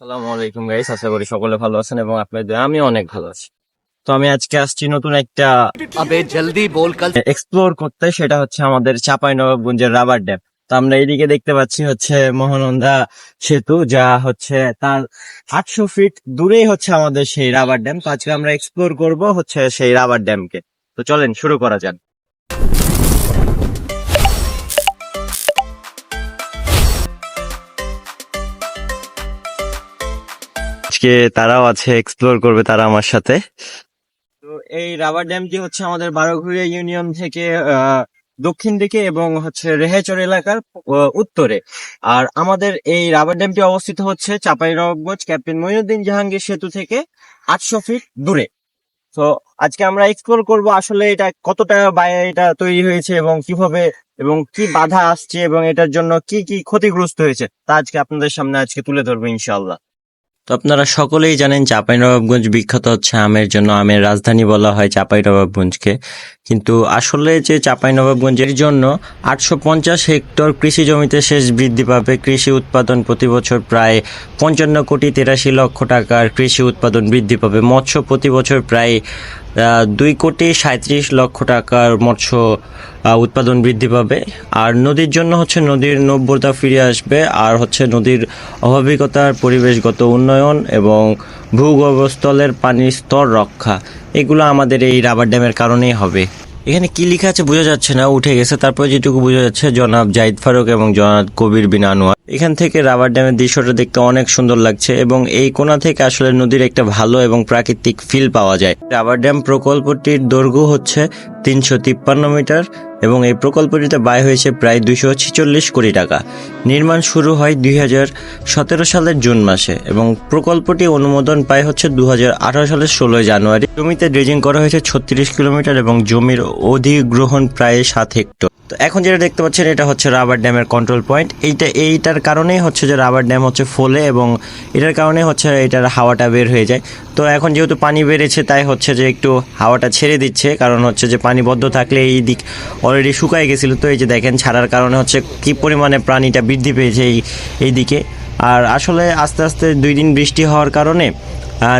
আসসালামু আলাইকুম গাইস আশা করি সকলে ভালো আছেন এবং আপনাদের আমি অনেক ভালো আছি। তো আমি আজকে আসছি নতুন একটা আবে জলদি বল কাল এক্সপ্লোর করতে সেটা হচ্ছে আমাদের চাঁপাইনবাবগঞ্জের রাবার ড্যাম তো আমরা এইদিকে দেখতে পাচ্ছি হচ্ছে মহানন্দা সেতু যা হচ্ছে তার আটশো ফিট দূরেই হচ্ছে আমাদের সেই রাবার ড্যাম তো আজকে আমরা এক্সপ্লোর করব হচ্ছে সেই রাবার ড্যামকে তো চলেন শুরু করা যাক। আজকে তারাও আছে এক্সপ্লোর করবে তারা আমার সাথে। তো এই রাবার ড্যামটি হচ্ছে আমাদের বারোঘুরিয়া ইউনিয়ন থেকে দক্ষিণ দিকে এবং হচ্ছে রেহেচর এলাকার উত্তরে। আর আমাদের এই রাবার ড্যামটি অবস্থিত হচ্ছে চাঁপাইনবাবগঞ্জ, ক্যাপ্টেন মঈনুদ্দিন জাহাঙ্গীর সেতু থেকে আটশো ফিট দূরে। তো আজকে আমরা এক্সপ্লোর করব আসলে এটা কতটা এটা তৈরি হয়েছে এবং কীভাবে এবং কি বাধা আসছে এবং এটার জন্য কি কি ক্ষতিগ্রস্ত হয়েছে, তা আজকে আপনাদের সামনে আজকে তুলে ধরবো ইনশাআল্লাহ। তো আপনারা সকলেই জানেন চাঁপাইনবাবগঞ্জ বিখ্যাত হচ্ছে আমের জন্য, আমের রাজধানী বলা হয় চাঁপাইনবাবগঞ্জকে। কিন্তু আসলে যে চাঁপাইনবাবগঞ্জের জন্য আটশো পঞ্চাশ হেক্টর কৃষি জমিতে শেষ বৃদ্ধি পাবে, কৃষি উৎপাদন প্রতি বছর প্রায় পঞ্চান্ন কোটি তেরাশি লক্ষ টাকার কৃষি উৎপাদন বৃদ্ধি পাবে, মৎস্য প্রতি বছর প্রায় দুই কোটি সাঁত্রিশ লক্ষ টাকার মৎস্য উৎপাদন বৃদ্ধি পাবে। আর নদীর জন্য হচ্ছে নদীর নব্যতা ফিরে আসবে। আর হচ্ছে নদীর অভাবিকতার পরিবেশগত উন্নয়ন এবং ভূগর্ভস্থলের পানির স্তর রক্ষা। এগুলো আমাদের এই রাবার ড্যামের কারণেই হবে। এখানে কি লেখা আছে বোঝা যাচ্ছে না, উঠে গেছে। তারপরে যেটুকু বোঝা যাচ্ছে, জনাব জাহিদ ফারুক এবং জনাব কবির বিন আনোয়ার। এখান থেকে রাবার ড্যামের দৃশ্যটা দেখতে অনেক সুন্দর লাগছে এবং এই কোণা থেকে আসলে নদীর একটা ভালো এবং প্রাকৃতিক ফিল পাওয়া যায়। রাবার ড্যাম প্রকল্পটির দৈর্ঘ্য হচ্ছে তিনশো তিপ্পান্ন মিটার এবং এই প্রকল্পটিতে ব্যয় হয়েছে প্রায় দুশো ছেচল্লিশ কোটি টাকা। নির্মাণ শুরু হয় দুই হাজার সতেরো সালের জুন মাসে এবং প্রকল্পটি অনুমোদন পায় হচ্ছে দু হাজার আঠারো সালের ষোলোই জানুয়ারি। জমিতে ড্রেজিং করা হয়েছে ছত্রিশ কিলোমিটার এবং জমির অধিগ্রহণ প্রায় সাত হেক্টর। তো এখন যেটা দেখতে পাচ্ছেন, এটা হচ্ছে রাবার ড্যামের কন্ট্রোল পয়েন্ট এইটা, এইটার কারণেই হচ্ছে যে রাবার ড্যাম হচ্ছে ফোলে এবং এটার কারণে হচ্ছে এটার হাওয়াটা বের হয়ে যায়। তো এখন যেহেতু পানি বেড়েছে, তাই হচ্ছে যে একটু হাওয়াটা ছেড়ে দিচ্ছে, কারণ হচ্ছে যে পানি বদ্ধ থাকলে এই দিক অলরেডি শুকায় গেছিল। তো এই যে দেখেন, ছাড়ার কারণে হচ্ছে কী পরিমাণে প্রাণীটা বৃদ্ধি পেয়েছে এই এই দিকে। আর আসলে আস্তে আস্তে দুই দিন বৃষ্টি হওয়ার কারণে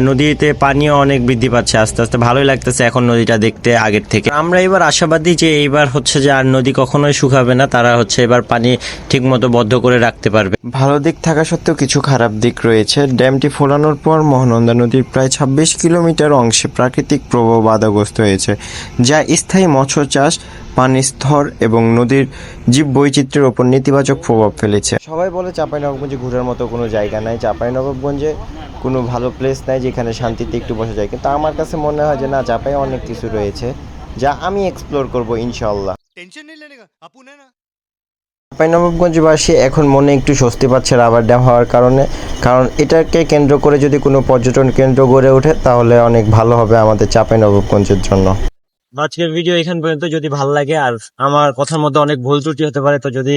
নদীতে পানিও অনেক বৃদ্ধি পাচ্ছে আস্তে আস্তে ভালোই লাগতেছে এখন নদীটা দেখতে আগের থেকে। আমরা এবার আশাবাদী যে এইবার হচ্ছে যে আর নদী কখনোই শুকাবে না তারা হচ্ছে এবার পানি ঠিকমতো বদ্ধ করে রাখতে পারবে। ভালো দিক থাকা সত্ত্বেও কিছু খারাপ দিক রয়েছে। ড্যামটি ফোলানোর পর মহানন্দা নদীর প্রায় ছাব্বিশ কিলোমিটার অংশে প্রাকৃতিক প্রবাহ বাধাগ্রস্ত হয়েছে যা স্থায়ী মৎস্য চাষ পানির স্তর এবং নদীর জীব বৈচিত্র্যের ওপর নেতিবাচক প্রভাব ফেলেছে। সবাই বলে চাঁপাইনবাবগঞ্জে ঘোরার মতো কোনো জায়গা নাই। চাঁপাইনবাবগঞ্জে কোনো ভালো প্লেস নাই যেখানে শান্তিতে একটু বসা যায়। কিন্তু আমার কাছে মনে হয় যে না জাপায় অনেক কিছু রয়েছে যা আমি এক্সপ্লোর করব ইনশাল্লাহ চাপাই নবাবগঞ্জবাসী এখন মনে একটু স্বস্তি পাচ্ছে রাবার ড্যাম হওয়ার কারণে। কারণ এটাকে কেন্দ্র করে যদি কোনো পর্যটন কেন্দ্র গড়ে ওঠে তাহলে অনেক ভালো হবে আমাদের চাপাই নবাবগঞ্জের জন্য। আজকের ভিডিও এখান পর্যন্ত। যদি ভালো লাগে আর আমার কথার মধ্যে অনেক ভুল ত্রুটি হতে পারে তো যদি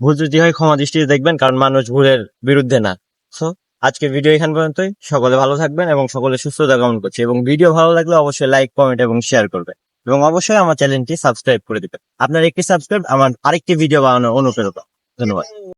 ভুল ত্রুটি হয় ক্ষমা দৃষ্টিতে দেখবেন কারণ মানুষ ভুলের বিরুদ্ধে না। সো আজকের ভিডিও এখান পর্যন্তই। সকলে ভালো থাকবেন এবং সকলে সুস্থতা কামন করছি। এবং ভিডিও ভালো লাগলে অবশ্যই লাইক কমেন্ট এবং শেয়ার করবেন। এবং অবশ্যই আমার চ্যানেলটি সাবস্ক্রাইব করে দিবেন। আপনার একটি সাবস্ক্রাইব আমার আরেকটি ভিডিও বানানোর অনুপ্রেরণা। ধন্যবাদ।